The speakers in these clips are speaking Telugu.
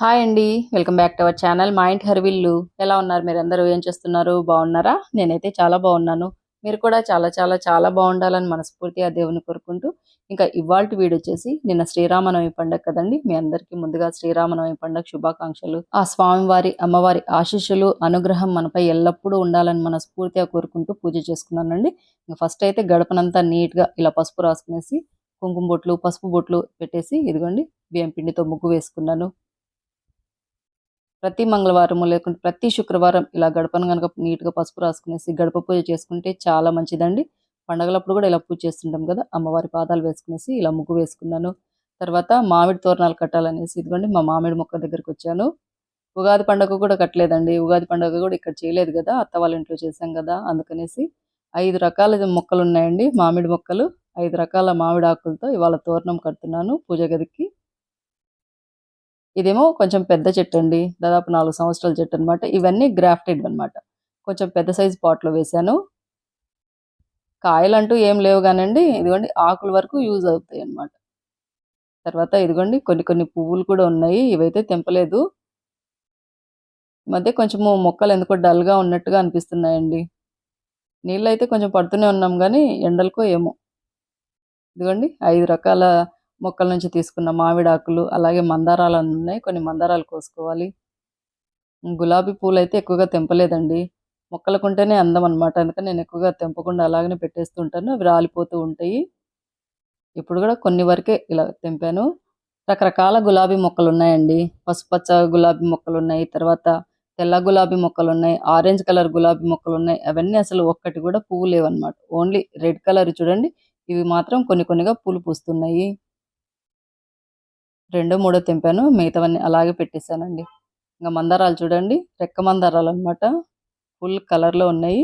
హాయ్ అండి welcome back to our channel. మా ఇంటి హరివిల్లు ఎలా ఉన్నారు మీరు అందరూ ఏం చేస్తున్నారు? బాగున్నారా? నేనైతే చాలా బాగున్నాను. మీరు కూడా చాలా చాలా చాలా బాగుండాలని మనస్ఫూర్తిగా దేవుని కోరుకుంటూ ఇంకా ఇవాళ వీడియో వచ్చేసి నిన్న శ్రీరామనవమి పండగ కదండి. మీ అందరికీ ముందుగా శ్రీరామనవమి పండగ శుభాకాంక్షలు. ఆ స్వామివారి అమ్మవారి ఆశీస్సులు అనుగ్రహం మనపై ఎల్లప్పుడూ ఉండాలని మనస్ఫూర్తిగా కోరుకుంటూ పూజ చేసుకున్నానండి. ఇంకా ఫస్ట్ అయితే గడపనంతా నీట్గా ఇలా పసుపు రాసుకునేసి కుంకుమ బొట్లు పసుపు బొట్లు పెట్టేసి ఇదిగోండి బియ్యం పిండితో ముగ్గు వేసుకున్నాను. ప్రతి మంగళవారము లేకుంటే ప్రతి శుక్రవారం ఇలా గడపను కనుక నీట్గా పసుపు రాసుకునేసి గడప పూజ చేసుకుంటే చాలా మంచిదండి. పండగలప్పుడు కూడా ఇలా పూజ చేస్తుంటాం కదా అమ్మవారి పాదాలు వేసుకునేసి ఇలా ముగ్గు వేసుకున్నాను. తర్వాత మామిడి తోరణాలు కట్టాలనేసి ఇదిగోండి మా మామిడి మొక్క దగ్గరికి వచ్చాను. ఉగాది పండుగ కూడా కట్టలేదండి. ఉగాది పండుగ కూడా ఇక్కడ చేయలేదు కదా అత్త వాళ్ళ ఇంట్లో చేశాం కదా అందుకనేసి ఐదు రకాల మొక్కలు ఉన్నాయండి మామిడి మొక్కలు. ఐదు రకాల మామిడి ఆకులతో ఇవాళ తోరణం కడుతున్నాను పూజ గదికి. ఇదేమో కొంచెం పెద్ద చెట్టు అండి దాదాపు నాలుగు సంవత్సరాల చెట్టు అనమాట ఇవన్నీ గ్రాఫ్టెడ్ అనమాట కొంచెం పెద్ద సైజు పాట్లో వేశాను. కాయలు అంటూ ఏం లేవు కానండి ఇదిగోండి ఆకుల వరకు యూజ్ అవుతాయి అన్నమాట. తర్వాత ఇదిగోండి కొన్ని కొన్ని పువ్వులు కూడా ఉన్నాయి ఇవైతే తెంపలేదు. ఈ మధ్య కొంచెము మొక్కలు ఎందుకో డల్గా ఉన్నట్టుగా అనిపిస్తున్నాయండి. నీళ్ళు అయితే కొంచెం పడుతూనే ఉన్నాం కానీ ఎండలకో ఏమో. ఇదిగోండి ఐదు రకాల మొక్కల నుంచి తీసుకున్న మామిడాకులు అలాగే మందారాలు ఉన్నాయి. కొన్ని మందారాలు కోసుకోవాలి. గులాబీ పూలు అయితే ఎక్కువగా తెంపలేదండి. మొక్కలకుంటేనే అందం అనమాట అందుకని నేను ఎక్కువగా తెంపకుండా అలాగనే పెట్టేస్తూ ఉంటాను అవి రాలిపోతూ ఉంటాయి. ఇప్పుడు కూడా కొన్ని వరకే ఇలా తెంపాను. రకరకాల గులాబీ మొక్కలు ఉన్నాయండి. పసుపచ్చ గులాబీ మొక్కలు ఉన్నాయి. తర్వాత తెల్ల గులాబీ మొక్కలు ఉన్నాయి. ఆరెంజ్ కలర్ గులాబీ మొక్కలు ఉన్నాయి. అవన్నీ అసలు ఒక్కటి కూడా పువ్వు లేవన్నమాట. ఓన్లీ రెడ్ కలర్ చూడండి. ఇవి మాత్రం కొన్ని కొన్నిగా పూలు పూస్తున్నాయి. రెండో మూడో తెంపాను. మిగతావన్నీ అలాగే పెట్టేశానండి. ఇంకా మందారాలు చూడండి. రెక్క మందారాలు అనమాట ఫుల్ కలర్లో ఉన్నాయి.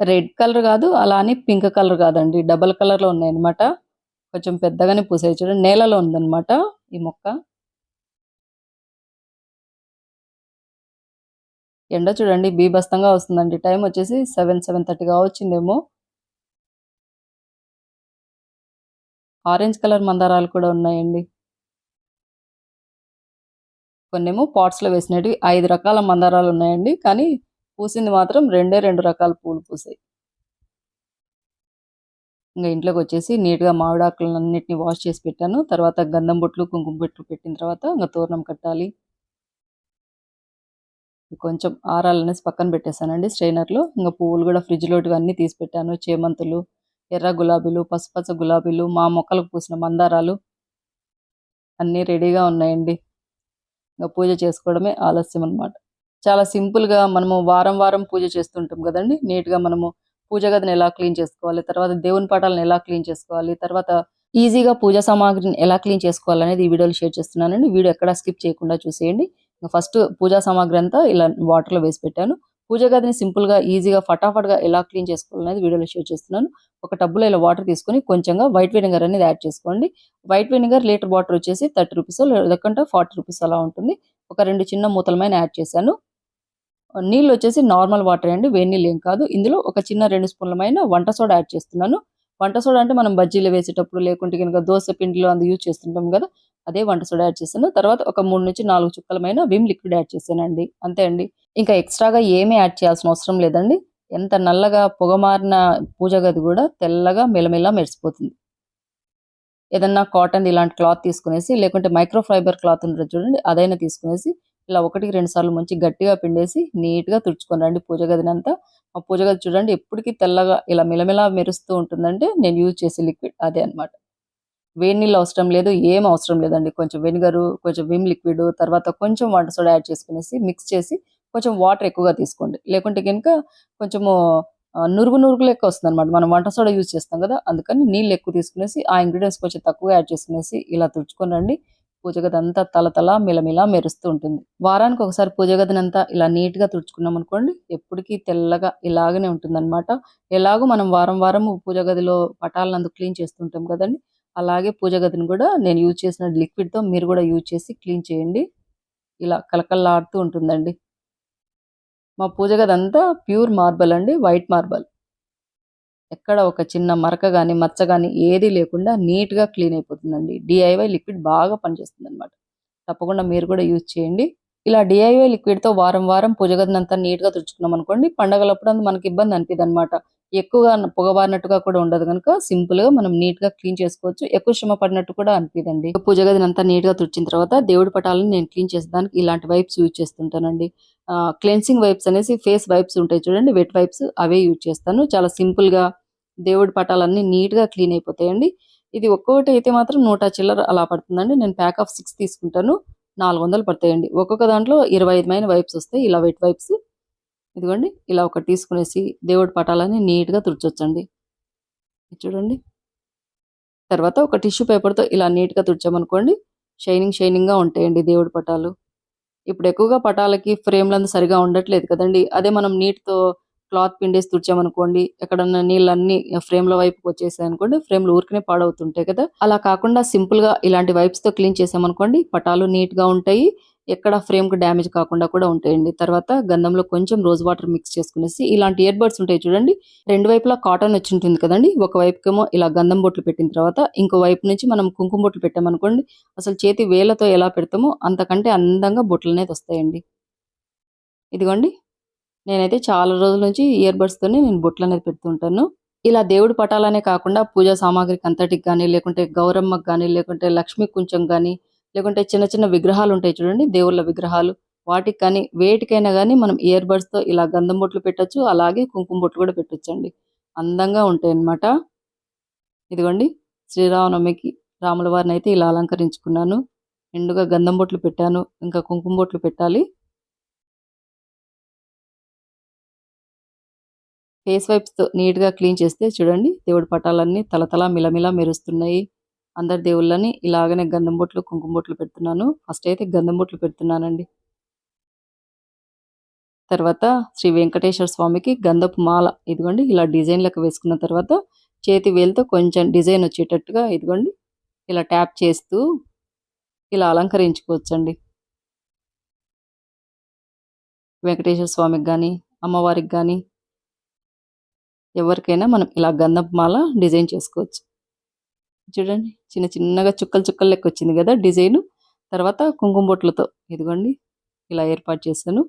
రెడ్ కలర్ కాదు అలా అని పింక్ కలర్ కాదండి. డబల్ కలర్లో ఉన్నాయి అనమాట కొంచెం పెద్దగానే పూసాయి చూడండి. నేలలో ఉందన్నమాట ఈ మొక్క. ఎండ చూడండి బీభస్తంగా వస్తుందండి. టైం వచ్చేసి సెవెన్ సెవెన్ థర్టీగా వచ్చిందేమో ఆరెంజ్ కలర్ మందారాలు కూడా ఉన్నాయండి. కొన్నేమో పాట్స్లో వేసినవి. ఐదు రకాల మందారాలు ఉన్నాయండి. కానీ పూసింది మాత్రం రెండే రెండు రకాల పూలు పూసాయి. ఇంకా ఇంట్లోకి వచ్చేసి నీట్గా మామిడాకులను అన్నిటిని వాష్ చేసి పెట్టాను. తర్వాత గంధం బొట్లు కుంకుమ బొట్లు పెట్టిన తర్వాత ఇంకా తోరణం కట్టాలి. కొంచెం ఆరాలనేసి పక్కన పెట్టేశానండి స్ట్రైనర్లో. ఇంకా పువ్వులు కూడా ఫ్రిడ్జ్లోటివి అన్నీ తీసి పెట్టాను. చేమంతులు ఎర్ర గులాబీలు పసుపచ్చ గులాబీలు మా మొక్కలకు పూసిన మందారాలు అన్నీ రెడీగా ఉన్నాయండి. ఇంకా పూజ చేసుకోవడమే ఆలస్యం అనమాట చాలా సింపుల్గా మనము వారం వారం పూజ చేస్తుంటాం కదండి. నీట్గా మనము పూజ గదిని ఎలా క్లీన్ చేసుకోవాలి తర్వాత దేవుని పాఠాలను ఎలా క్లీన్ చేసుకోవాలి తర్వాత ఈజీగా పూజ సామాగ్రిని ఎలా క్లీన్ చేసుకోవాలనేది ఈ వీడియోలో షేర్ చేస్తున్నానండి. వీడియో ఎక్కడ స్కిప్ చేయకుండా చూసేయండి. ఫస్ట్ పూజా సామాగ్రి అంతా ఇలా వాటర్లో వేసి పెట్టాను. పూజ గదిని సింపుల్గా ఈజీగా ఫటాఫట్గా ఎలా క్లీన్ చేసుకోవాలనేది వీడియోలో షేర్ చేస్తున్నాను. ఒక టబ్బులో ఇలా వాటర్ తీసుకొని కొంచెంగా వైట్ వెనిగర్ అనేది యాడ్ చేసుకోండి. వైట్ వెనిగర్ లీటర్ వాటర్ వచ్చేసి థర్టీ రూపీస్ లేదంటే ఫార్టీ రూపీస్ అలా ఉంటుంది. ఒక రెండు చిన్న మూతలమైన యాడ్ చేశాను. నీళ్ళు వచ్చేసి నార్మల్ వాటర్ అండి వేడి నీళ్ళు ఏం కాదు. ఇందులో ఒక చిన్న రెండు స్పూన్లమైన వంట సోడా యాడ్ చేస్తున్నాను. వంట సోడా అంటే మనం బజ్జీలు వేసేటప్పుడు లేకుంటే కనుక దోశ పిండిలో అందు యూజ్ చేస్తుంటాం కదా అదే వంట సోడా యాడ్ చేశాను. తర్వాత ఒక మూడు నుంచి నాలుగు చుక్కలమైన విమ్ లిక్విడ్ యాడ్ చేశానండి. అంతే అండి. ఇంకా ఎక్స్ట్రాగా ఏమీ యాడ్ చేయాల్సిన అవసరం లేదండి. ఎంత నల్లగా పొగమారిన పూజ గది కూడా తెల్లగా మెలమెల మెరిసిపోతుంది. ఏదన్నా కాటన్ ఇలాంటి క్లాత్ తీసుకునేసి లేకుంటే మైక్రోఫైబర్ క్లాత్ ఉంటుంది చూడండి అదైనా తీసుకునేసి ఇలా ఒకటికి రెండు సార్లు మంచి గట్టిగా పిండేసి నీట్గా తుడుచుకొని రండి పూజ గదినంతా. మా ఆ పూజ గది చూడండి ఎప్పటికీ తెల్లగా ఇలా మిలమిల మెరుస్తూ ఉంటుందంటే నేను యూజ్ చేసే లిక్విడ్ అదే అనమాట వేడి నీళ్ళు అవసరం లేదు ఏం అవసరం లేదండి. కొంచెం వెనిగరు కొంచెం విమ్ లిక్విడ్ తర్వాత కొంచెం వాటర్ సోడా యాడ్ చేసుకునేసి మిక్స్ చేసి కొంచెం వాటర్ ఎక్కువగా తీసుకోండి. లేకుంటే కనుక కొంచెము నురుగు నురుగు లెక్క వస్తుంది అనమాట మనం వంట సోడా యూజ్ చేస్తాం కదా అందుకని నీళ్ళు ఎక్కువ తీసుకునేసి ఆ ఇంగ్రీడియంట్స్ కొంచెం తక్కువ యాడ్ చేసుకునేసి ఇలా తుడుచుకొని రండి. పూజ గది అంతా తల తల మిలమిల మెరుస్తూ ఉంటుంది. వారానికి ఒకసారి పూజ గదినంతా ఇలా నీట్గా తుడుచుకున్నాం అనుకోండి ఎప్పటికీ తెల్లగా ఇలాగనే ఉంటుంది అనమాట ఎలాగో మనం వారం వారం పూజ గదిలో పటాలను అందుకు క్లీన్ చేస్తుంటాం కదండి. అలాగే పూజ గదిని కూడా నేను యూజ్ చేసిన లిక్విడ్తో మీరు కూడా యూజ్ చేసి క్లీన్ చేయండి. ఇలా కలకల్లాడుతూ ఉంటుందండి. మా పూజ గది అంతా ప్యూర్ మార్బల్ అండి వైట్ మార్బల్ ఎక్కడ ఒక చిన్న మరక కానీ మచ్చ కానీ ఏది లేకుండా నీట్గా క్లీన్ అయిపోతుందండి. డిఐవై లిక్విడ్ బాగా పనిచేస్తుంది అనమాట తప్పకుండా మీరు కూడా యూజ్ చేయండి. ఇలా డిఐవై లిక్విడ్తో వారం వారం పూజ గదినంతా అంతా నీట్గా తుడుచుకున్నాం అనుకోండి పండగలప్పుడు అందు మనకి ఇబ్బంది అనిపిదనమాట ఎక్కువగా పొగబారినట్టుగా కూడా ఉండదు కనుక సింపుల్గా మనం నీట్గా క్లీన్ చేసుకోవచ్చు. ఎక్కువ శ్రమ పడినట్టు కూడా అనిపిదండి పూజ గదిని అంతా నీట్గా తుడిచిన తర్వాత దేవుడి పటాలను నేను క్లీన్ చేసేదానికి ఇలాంటి వైప్స్ యూజ్ చేస్తుంటానండి. క్లెన్సింగ్ వైప్స్ అనేసి ఫేస్ వైప్స్ ఉంటాయి చూడండి వెట్ వైప్స్ అవే యూజ్ చేస్తాను. చాలా సింపుల్గా దేవుడి పటాలన్నీ నీట్గా క్లీన్ అయిపోతాయండి. ఇది ఒక్కొక్కటి అయితే మాత్రం నూట చిల్లర అలా పడుతుందండి. నేను ప్యాక్ ఆఫ్ సిక్స్ తీసుకుంటాను. నాలుగు వందలు పడతాయండి. ఒక్కొక్క దాంట్లో ఇరవై ఐదు మైన వైప్స్ వస్తాయి. ఇలా వెట్ వైప్స్ ఇదిగోండి ఇలా ఒకటి తీసుకునేసి దేవుడి పటాలని నీట్గా తుడిచొచ్చండి. చూడండి. తర్వాత ఒక టిష్యూ పేపర్తో ఇలా నీట్గా తుడిచామనుకోండి షైనింగ్ షైనింగ్గా ఉంటాయండి దేవుడి పటాలు. ఇప్పుడు ఎక్కువగా పటాలకి ఫ్రేమ్లంతా సరిగా ఉండట్లేదు కదండి. అదే మనం నీటితో క్లాత్ పిండేసి తుడిచామనుకోండి ఎక్కడన్నా నీళ్ళన్నీ ఫ్రేమ్ వైపుకి వచ్చేసాయి అనుకోండి ఫ్రేమ్లో ఊరికనే పాడవుతుంటాయి కదా. అలా కాకుండా సింపుల్గా ఇలాంటి వైప్స్తో క్లీన్ చేసామనుకోండి పటాలు నీట్గా ఉంటాయి. ఎక్కడ ఫ్రేమ్కి డ్యామేజ్ కాకుండా కూడా ఉంటాయండి. తర్వాత గంధంలో కొంచెం రోజ్ వాటర్ మిక్స్ చేసుకునేసి ఇలాంటి ఇయర్ బడ్స్ ఉంటాయి చూడండి. రెండు వైపులా కాటన్ వచ్చి ఉంటుంది కదండి. ఒక వైపుకేమో ఇలా గంధం బొట్లు పెట్టిన తర్వాత ఇంకో వైపు నుంచి మనం కుంకుమ బొట్లు పెట్టామనుకోండి అసలు చేతి వేలతో ఎలా పెడతామో అంతకంటే అందంగా బొట్లు అనేది వస్తాయండి. ఇదిగోండి. నేనైతే చాలా రోజుల నుంచి ఇయర్ బడ్స్ తోనే నేను బొట్లు అనేది పెడుతుంటాను ఇలా దేవుడి పటాలనే కాకుండా పూజా సామాగ్రికి అంతటికి కానీ లేకుంటే గౌరమ్మకి కానీ లేకుంటే లక్ష్మీ కుంచం కానీ లేకుంటే చిన్న చిన్న విగ్రహాలు ఉంటాయి చూడండి దేవుళ్ళ విగ్రహాలు. వాటికి కానీ వేటికైనా కానీ మనం ఇయర్ బడ్స్తో ఇలా గంధం బొట్లు పెట్టొచ్చు అలాగే కుంకుమ బొట్లు కూడా పెట్టచ్చు అండి అందంగా ఉంటాయి అన్నమాట ఇదిగోండి శ్రీరామనవమికి రాముల వారిని అయితే ఇలా అలంకరించుకున్నాను. నిండుగా గంధం బొట్లు పెట్టాను ఇంకా కుంకుమ బొట్లు పెట్టాలి. ఫేస్ వైప్స్తో నీట్గా క్లీన్ చేస్తే చూడండి దేవుడి పటాలన్నీ తలతలా మిలమిలా మెరుస్తున్నాయి. అందరి దేవుళ్ళని ఇలాగనే గంధం బొట్లు కుంకుమ బొట్లు పెడుతున్నాను. ఫస్ట్ అయితే గంధం బొట్లు పెడుతున్నానండి. తర్వాత శ్రీ వెంకటేశ్వర స్వామికి గంధపు మాల ఇదిగోండి ఇలా డిజైన్లకు వేసుకున్న తర్వాత చేతి వేలుతో కొంచెం డిజైన్ వచ్చేటట్టుగా ఇదిగోండి ఇలా ట్యాప్ చేస్తూ ఇలా అలంకరించుకోవచ్చండి. వెంకటేశ్వర స్వామికి కానీ అమ్మవారికి కానీ ఎవరికైనా మనం ఇలా గంధపు మాల డిజైన్ చేసుకోవచ్చు. చూడండి చిన్న చిన్నగా చుక్కలు చుక్కలు లెక్క వచ్చింది కదా డిజైన్. తర్వాత కుంకుమ బొట్లతో ఇదిగోండి ఇలా ఏర్పాటు చేశాను.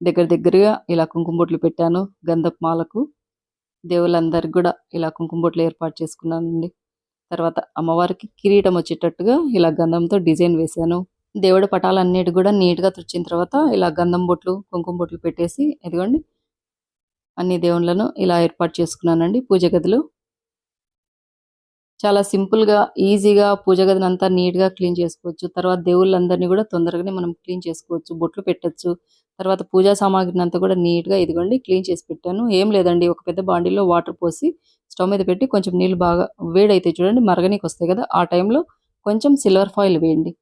దగ్గర దగ్గరగా ఇలా కుంకుమ బొట్లు పెట్టాను గంధపు మాలకు దేవుళ్ళందరికి కూడా ఇలా కుంకుమ బొట్లు ఏర్పాటు చేసుకున్నానండి. తర్వాత అమ్మవారికి కిరీటం వచ్చేటట్టుగా ఇలా గంధంతో డిజైన్ వేశాను. దేవుడి పటాలన్నిటి కూడా నీట్గా తుడిచిన తర్వాత ఇలా గంధం బొట్లు కుంకుమ బొట్లు పెట్టేసి ఇదిగోండి అన్ని దేవుళ్ళను ఇలా ఏర్పాటు చేసుకున్నానండి పూజ గదిలో. చాలా సింపుల్గా ఈజీగా పూజ గదిని అంతా నీట్గా క్లీన్ చేసుకోవచ్చు. తర్వాత దేవుళ్ళందరినీ కూడా తొందరగానే మనం క్లీన్ చేసుకోవచ్చు. బొట్లు పెట్టచ్చు. తర్వాత పూజా సామాగ్రిని అంతా కూడా నీట్గా ఇదిగోండి క్లీన్ చేసి పెట్టాను. ఏం లేదండి ఒక పెద్ద బాండీలో వాటర్ పోసి స్టవ్ మీద పెట్టి కొంచెం నీళ్ళు బాగా వేడైతే చూడండి మరగనీకి వస్తాయి కదా ఆ టైంలో కొంచెం సిల్వర్ ఫాయిల్ వేయండి.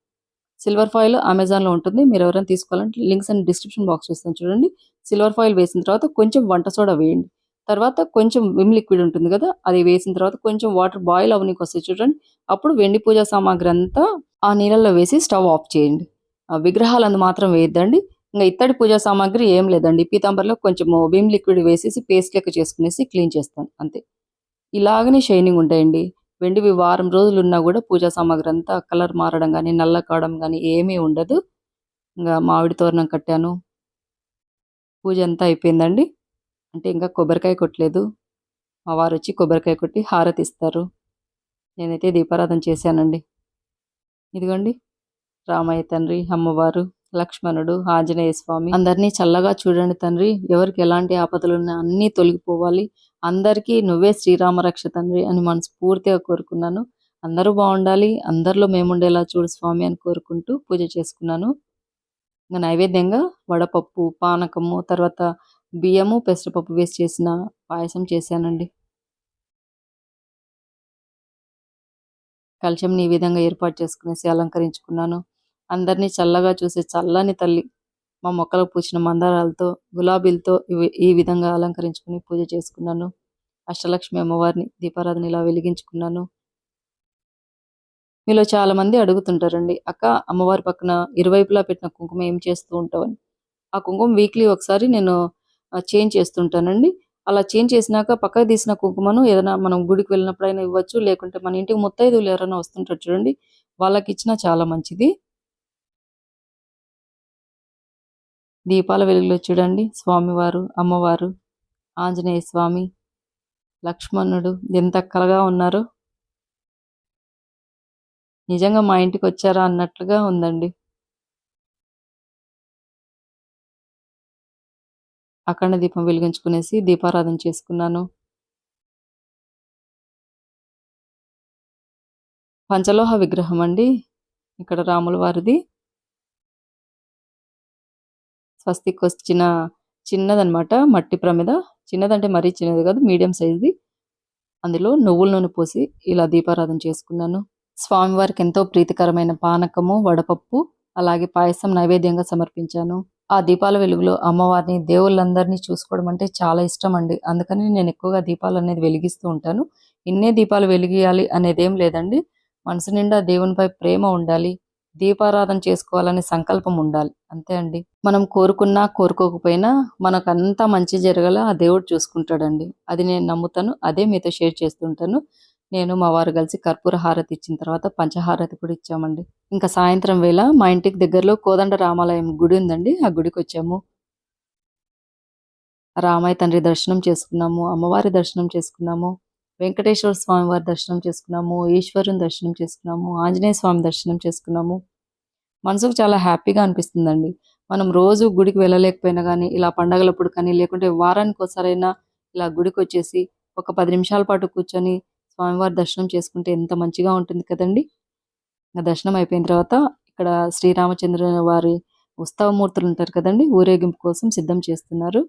సిల్వర్ ఫాయిల్ అమెజాన్లో ఉంటుంది. మీరు ఎవరైనా తీసుకోవాలంటే లింక్స్ అండ్ డిస్క్రిప్షన్ బాక్స్ ఇస్తాను చూడండి. సిల్వర్ ఫాయిల్ వేసిన తర్వాత కొంచెం వంట సోడా వేయండి. తర్వాత కొంచెం విమ్ లిక్విడ్ ఉంటుంది కదా అది వేసిన తర్వాత కొంచెం వాటర్ బాయిల్ అవనికి వస్తాయి చూడండి. అప్పుడు వెండి పూజా సామాగ్రి అంతా ఆ నీళ్ళల్లో వేసి స్టవ్ ఆఫ్ చేయండి. ఆ అందు మాత్రం వేయద్దండి. ఇంకా ఇత్తడి పూజా సామాగ్రి ఏం లేదండి. పీతాంబర్లో కొంచెం విమ్ లిక్విడ్ వేసేసి పేస్ట్ లెక్క చేసుకునేసి క్లీన్ చేస్తాను అంతే. ఇలాగనే షైనింగ్ ఉంటాయండి. వెండివి వారం రోజులు ఉన్నా కూడా పూజా సామాగ్రి అంతా కలర్ మారడం కానీ నల్ల కావడం కానీ ఏమీ ఉండదు. ఇంకా మామిడి తోరణం కట్టాను. పూజ అంతా అయిపోయిందండి. అంటే ఇంకా కొబ్బరికాయ కొట్టలేదు. మా వారు వచ్చి కొబ్బరికాయ కొట్టి హారతి ఇస్తారు. నేనైతే దీపారాధన చేశానండి. ఇదిగోండి రామయ్య తండ్రి అమ్మవారు లక్ష్మణుడు ఆంజనేయ స్వామి. అందరినీ చల్లగా చూడండి తండ్రి. ఎవరికి ఎలాంటి ఆపదలున్నా అన్నీ తొలగిపోవాలి. అందరికీ నువ్వే శ్రీరామరక్ష తండ్రి అని మనస్ఫూర్తిగా కోరుకున్నాను. అందరూ బాగుండాలి. అందరిలో మేముండేలా చూడు స్వామి అని కోరుకుంటూ పూజ చేసుకున్నాను. ఇంకా నైవేద్యంగా వడపప్పు పానకము తర్వాత బియ్యము పెసరపప్పు వేసి చేసిన పాయసం చేశానండి. కలశంని ఈ విధంగా ఏర్పాటు చేసుకునేసి అలంకరించుకున్నాను. అందరినీ చల్లగా చూసే చల్లని తల్లి మా మొక్కలకు పూసిన మందారాలతో గులాబీలతో ఈ విధంగా అలంకరించుకుని పూజ చేసుకున్నాను. అష్టలక్ష్మి అమ్మవారిని దీపారాధన ఇలా వెలిగించుకున్నాను. మీలో చాలా మంది అడుగుతుంటారండి అక్క అమ్మవారి పక్కన ఇరువైపులా పెట్టిన కుంకుమ ఏం చేస్తూ ఉంటావని ఆ కుంకుమ వీక్లీ ఒకసారి నేను చేంజ్ చేస్తుంటానండి. అలా చేంజ్ చేసినాక పక్కకు తీసిన కుంకుమను ఏదైనా మనం గుడికి వెళ్ళినప్పుడైనా ఇవ్వచ్చు లేకుంటే మన ఇంటికి ముత్తైదువులు ఎవరైనా వస్తుంటారు చూడండి వాళ్ళకి ఇచ్చినా చాలా మంచిది. దీపాల వెలుగులో చూడండి స్వామివారు అమ్మవారు ఆంజనేయ స్వామి లక్ష్మణుడు ఎంత కలగా ఉన్నారు. నిజంగా మా ఇంటికి వచ్చారా అన్నట్లుగా ఉందండి. అఖండ దీపం వెలిగించుకునేసి దీపారాధన చేసుకున్నాను. పంచలోహ విగ్రహం అండి. ఇక్కడ రాముల వారిది. స్వస్తికి వచ్చిన చిన్నదనమాట మట్టి ప్రమిద. చిన్నదంటే మరీ చిన్నది కాదు మీడియం సైజుది. అందులో నువ్వుల నూనె పోసి ఇలా దీపారాధన చేసుకున్నాను. స్వామివారికి ఎంతో ప్రీతికరమైన పానకము వడపప్పు అలాగే పాయసం నైవేద్యంగా సమర్పించాను. ఆ దీపాల వెలుగులో అమ్మవారిని దేవుళ్ళందరినీ చూసుకోవడం అంటే చాలా ఇష్టం అండి. అందుకని నేను ఎక్కువగా దీపాలు అనేది వెలిగిస్తూ ఉంటాను. ఇన్నే దీపాలు వెలిగియాలి అనేది ఏం లేదండి. మనసు నిండా దేవునిపై ప్రేమ ఉండాలి. దీపారాధన చేసుకోవాలనే సంకల్పం ఉండాలి. అంతే అండి. మనం కోరుకున్నా కోరుకోకపోయినా మనకు అంతా మంచి జరగాల ఆ దేవుడు చూసుకుంటాడండి. అది నేను నమ్ముతాను. అదే మీతో షేర్ చేస్తుంటాను నేను మా వారు కలిసి కర్పూర హారతి ఇచ్చిన తర్వాత పంచహారతి కూడా ఇచ్చామండి. ఇంకా సాయంత్రం వేళ మా ఇంటికి దగ్గరలో కోదండ రామాలయం గుడి ఉందండి. ఆ గుడికి వచ్చాము. రామాయ తండ్రి దర్శనం చేసుకున్నాము. అమ్మవారి దర్శనం చేసుకున్నాము. వెంకటేశ్వర స్వామి వారి దర్శనం చేసుకున్నాము. ఈశ్వరుని దర్శనం చేసుకున్నాము. ఆంజనేయ స్వామి దర్శనం చేసుకున్నాము. మనసుకు చాలా హ్యాపీగా అనిపిస్తుందండి. మనం రోజు గుడికి వెళ్ళలేకపోయినా కానీ ఇలా పండగలప్పుడు కానీ లేకుంటే వారానికి ఒకసారైనా ఇలా గుడికి వచ్చేసి ఒక పది నిమిషాల పాటు కూర్చొని స్వామివారి దర్శనం చేసుకుంటే ఎంత మంచిగా ఉంటుంది కదండి. దర్శనం అయిపోయిన తర్వాత ఇక్కడ శ్రీరామచంద్ర వారి ఉత్సవమూర్తులు ఉంటారు కదండి ఊరేగింపు కోసం సిద్ధం చేస్తున్నారు.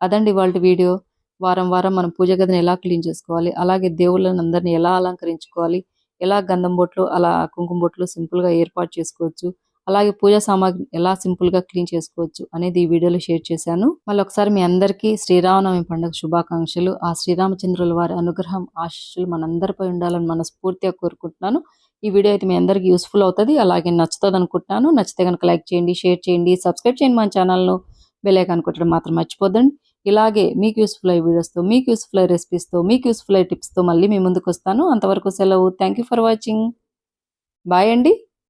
అదండి వాళ్ళ వీడియో. వారం వారం మనం పూజ గదిని ఎలా క్లీన్ చేసుకోవాలి అలాగే దేవుళ్ళని అందరిని ఎలా అలంకరించుకోవాలి ఎలా గంధం బొట్లు అలా కుంకుమ బొట్లు సింపుల్గా ఏర్పాటు చేసుకోవచ్చు అలాగే పూజా సామాగ్రి ఎలా సింపుల్గా క్లీన్ చేసుకోవచ్చు అనేది ఈ వీడియోలో షేర్ చేశాను. మళ్ళీ ఒకసారి మీ అందరికీ శ్రీరామనవమి పండుగ శుభాకాంక్షలు. ఆ శ్రీరామచంద్రుల వారి అనుగ్రహం ఆశీస్సులు మనందరిపై ఉండాలని మనస్ఫూర్తిగా కోరుకుంటున్నాను. ఈ వీడియో అయితే మీ అందరికీ యూస్ఫుల్ అవుతుంది. అలాగే నచ్చుతుంది అనుకుంటున్నాను. నచ్చితే కనుక లైక్ చేయండి షేర్ చేయండి సబ్స్క్రైబ్ చేయండి మన ఛానల్ను. బెల్ ఐకాన్ కొట్టడం మాత్రం మర్చిపోద్దండి. ఇలాగే మీకు యూస్ఫుల్ అయ్యే వీడియోస్తో మీకు యూస్ఫుల్ అయ్యే రెసిపీస్తో మీకు యూస్ఫుల్ అయ్యే టిప్స్తో మళ్ళీ మీ ముందుకు వస్తాను. అంతవరకు సెలవు. Thank you for watching. Bye అండి.